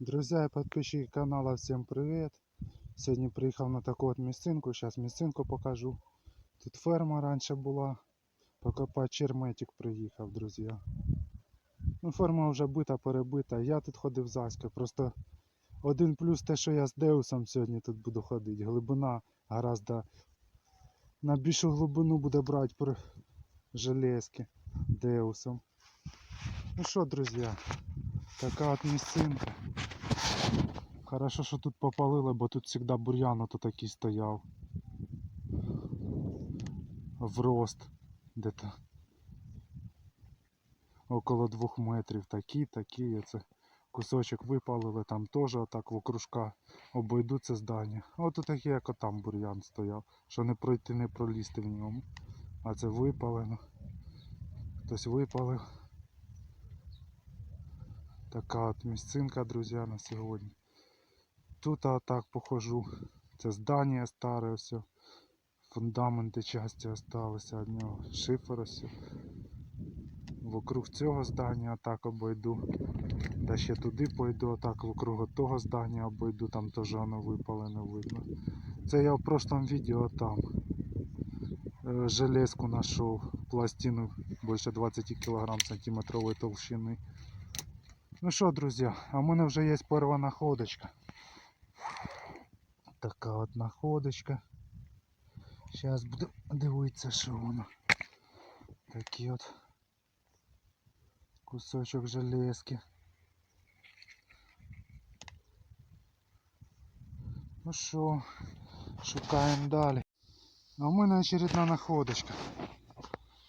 Друзья и подписчики канала, всем привет! Сьогодні приїхав на таку от місцинку, зараз місцинку покажу. Тут ферма раніше була, покопати черметик приїхав, друзі. Ну, ферма вже бита, перебита. Я тут ходив заська. Просто один плюс те, що я з Деусом сьогодні тут буду ходити. Глибина гораздо на більшу глибину буде брати при железки Деусом. Ну що, друзі, така от місцинка. Хорошо, що тут попалили, бо тут завжди бур'ян ото такий стояв. В рост. Де-то около двох метрів. Такі, такі. Оце кусочок випалили, там теж отак в обійду це здання. От такий, як отам бур'ян стояв, що не пройти, не пролізти в ньому. А це випалено. Хтось випалив. Така от місцинка, друзі, на сьогодні. Тут а так похожу. Це здання старе все. Фундаменти часті залишилися від нього. Шифер ось. Вокруг цього здання так обойду. Та ще туди пойду, так вокруг того здання обойду, там теж воно випалене видно. Це я в прошлом відео там е, железку знайшов, пластину більше 20 кг сантиметрової толщини. Ну що, друзі, а в мене вже є перша находочка. Така от находочка. Зараз буду дивитися, що воно. Такий от кусочок железки. Ну що, шукаємо далі. А в мене очередна находочка.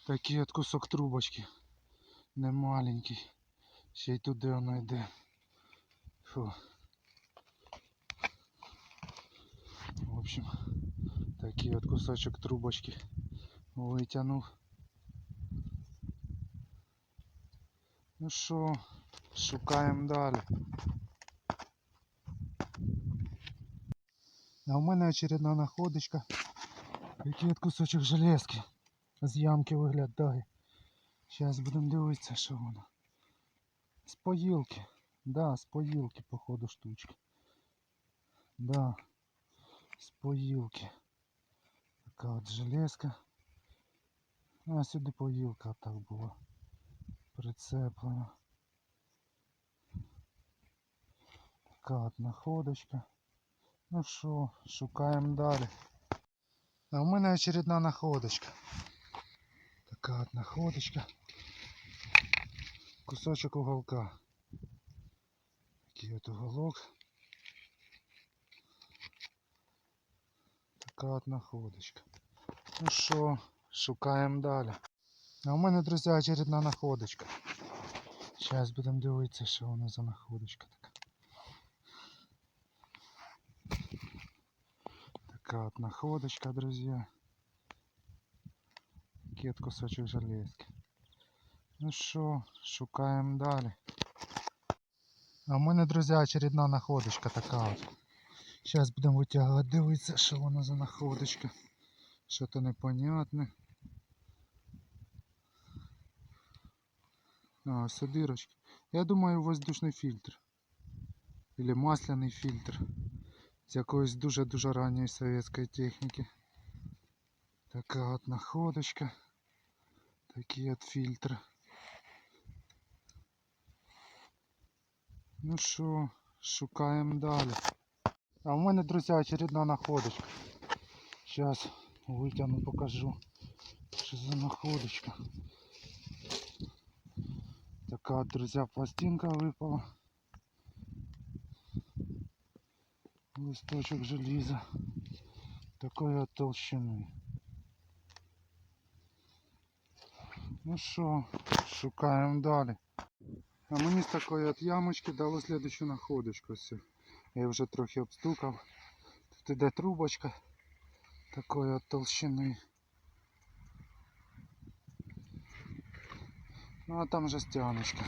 Такий от кусок трубочки. Не маленький. Ще й туди воно йде. Фу. В общем, такий от кусочок трубочки витягнув. Ну що, шукаємо далі. А в мене очередна находочка. Який от кусочок железки з ямки виглядає. Зараз будемо дивитися, що воно. З поїлки. Да, з поїлки, походу, штучки. Да. З поїлки. Така от железка. А сюди поїлка так була. Прицеплена. Така от находочка. Ну що, шукаємо далі. А в мене очередна находочка. Така от находочка. Кусочок уголка. Такий от уголок. Така от находочка. Ну що, шукаємо далі. А у мене, друзі, очередна находочка. Зараз будемо дивитися, що воно за находочка така. Така от находочка, друзі. От кусочок железки. Ну що, шукаємо далі. А в мене, друзі, очередна находочка така от. Зараз будемо витягувати, дивитися, що воно за находочка. Що то непонятне. А, все дырочки. Я думаю, воздушний фільтр. Или масляний фільтр. З якоїсь дуже-дуже ранньої совєтської техніки. Така от находочка. Такий от фільтр. Ну що, шукаємо далі. А в мене, друзі, очередна находочка. Зараз витягну, покажу. Що за находочка. Така, друзі, пластинка випала. Листочок желіза. Такої толщини. Ну що, шукаємо далі. А мені з такої от ямочки дало слідущу находочку. Я вже трохи обстукав. Тут іде трубочка такої от толщини. Ну а там жестяночка.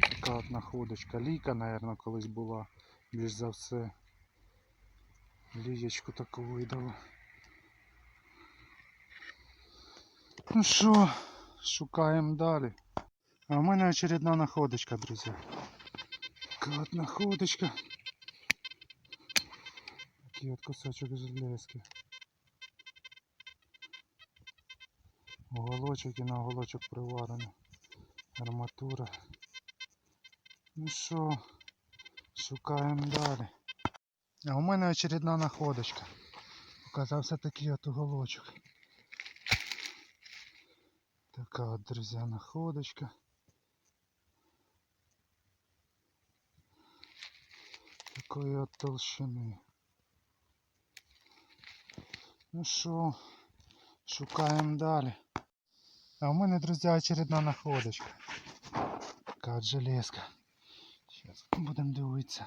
Така от находочка. Ліка, мабуть, колись була. Більш за все. Лієчку таку видала. Ну що, шукаємо далі. А в мене очередна находочка, друзі. Така от находочка. Такий от кусочок железки. Уголочок і на уголочок приварено. Арматура. Ну що, шукаємо далі. А у мене очередна находочка. Показався такий от уголочок. Така от, друзі, находочка. Такої от толщини. Ну що, шукаємо далі. А у мене, друзі, очередна находочка. Така железка. Зараз будемо дивитися.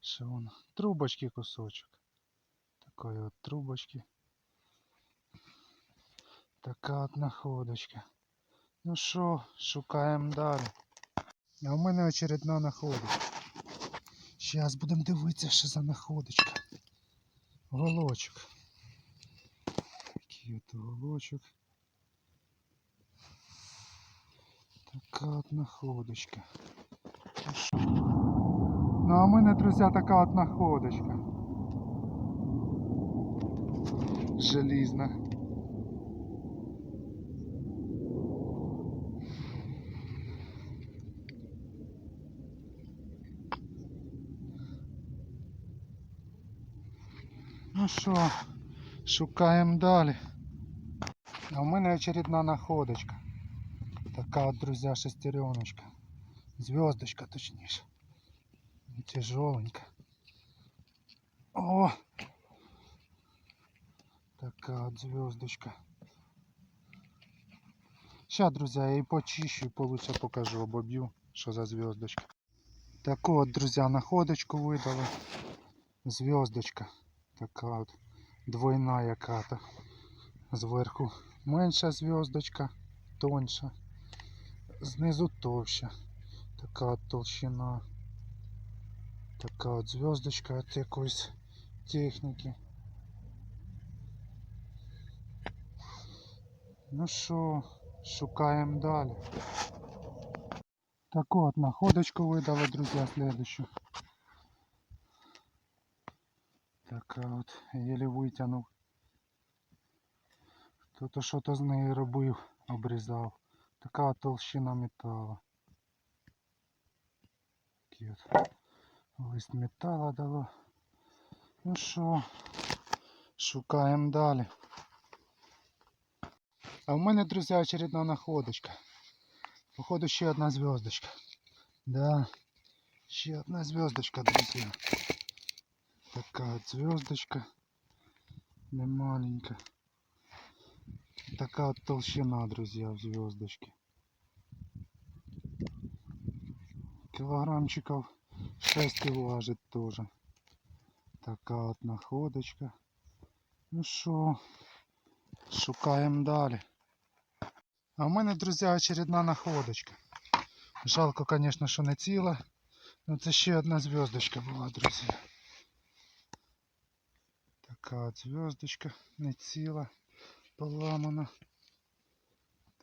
Що воно? Трубочки кусочок. Такої от трубочки. Така от находочка. Ну що, шукаємо далі. А у мене очередна находочка. Зараз будемо дивитися, що за находочка. Голочок. Голочок. Така от находочка. Ну а у мене, друзі, така от находочка. Желізна. Ну що, шукаємо далі. А у мене очередна находочка. Така от, друзі, шестереночка. Звездочка, точніше. Тяжеленька. О! Така от звездочка. Сейчас, друзья, я її почищу і получше покажу, обоб'ю, що за звездочка. Таку от, друзья, находочку видали. Звездочка. Така от двойна яка-то. Зверху менша звездочка, тоньша. Знизу товща. Така от толщина. Така от звездочка от якоїсь техніки. Ну що, шукаємо далі. Таку от находочку видали, друзья, следующую. Така от, еле витягнув. Хто-то що-то з нею робив, обрізав. Така от толщина металу. Такий от лист металу дало. Ну що, шукаємо далі. А в мене, друзі, очередна находочка. Походу ще одна звездочка. Да, ще одна звездочка, друзі. Така от звездочка. Не маленька. Така от толщина, друзья, в звездочке. Килограммчиков 6 важит тоже. Така от находочка. Ну що, шукаємо далі. А в мене, друзі, очередна находочка. Жалко, конечно, що не ціла. Ну це ще одна звездочка була, друзі. Така от звездочка не ціла, поламана.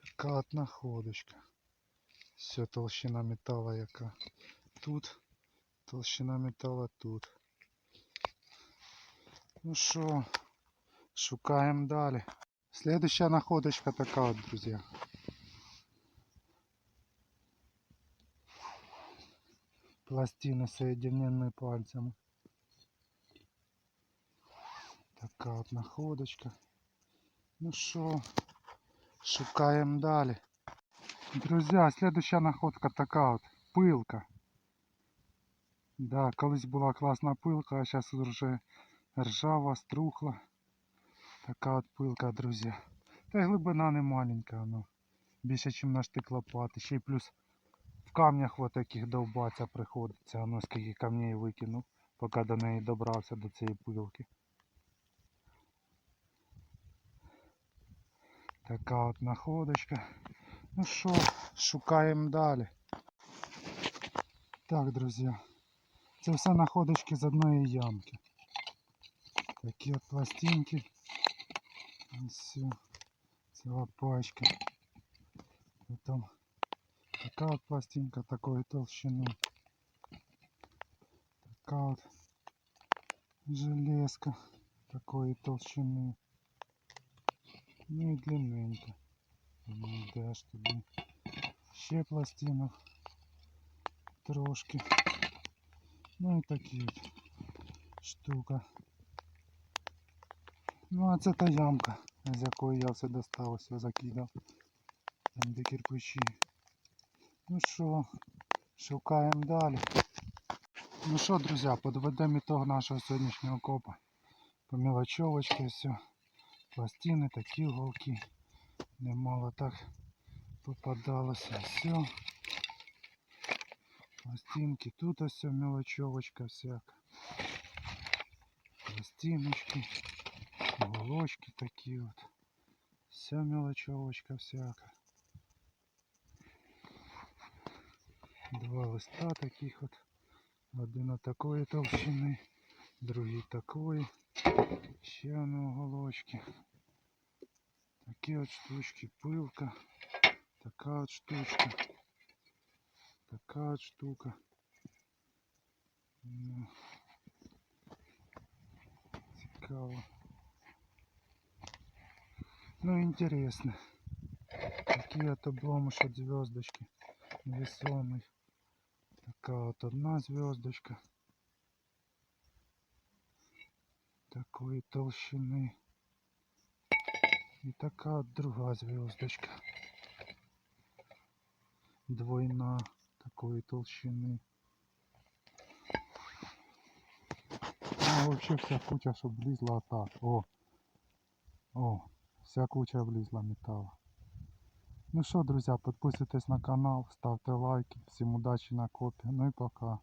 Така от находочка. Все, толщина металла яка. Тут, толщина металла тут. Ну що, шукаємо далі. Следующая находочка така от, друзья. Пластины соединены пальцами. Така от находочка. Ну що, шукаємо далі. Друзі, следующая находка така от. Пилка. Да, колись була класна пилка, а зараз вже ржава, струхла. Така от пилка, друзі. Та й глибина не маленька, ну. Більше, ніж на штик лопати. Ще й плюс в камнях вот таких довбаться приходиться. Ну скільки камней викинув, поки до неї добрався до цієї пилки. Така от находочка. Ну що, шукаємо далі. Так, друзі. Це все находочки з одної ямки. Такі от пластинки. Все. Ціла пачка. Потім така от пластинка такої толщини. така от железка такої толщини. Ну і длинненька. Ну, де тобі? Ще пластинок трошки. Ну і такі от штука. Ну а це ямка, з якої я все достав, все закидав. Там де кирпичі. Ну що, шукаємо далі. Ну що, друзі, подведемо ітог нашого сьогоднішнього копа. По мелочовочці все. Пластини, такі голки. Немало так попадалося. Все. Пластинки, тут ось все мелочовочка всяка. Пластиночки, уголочки такі от. Вся мелочовочка всяка. Два листа таких от. Один такої толщини, другий такої. Ще на уголочки. Такі от штучки, пилка. Така от штучка. Така от штука. Ну, Цікаво. Ну интересно. Такие от обломыш от звездочки. Весомый. Такая вот одна звездочка. Такой толщины. И такая вот другая звездочка. Двойна такой толщины. А вообще вся куча, щоб влізла отак. О. О, вся куча влізла металла. Ну що, друзі, підписуйтесь на канал, ставте лайки. Всім удачі на копі. Ну і пока.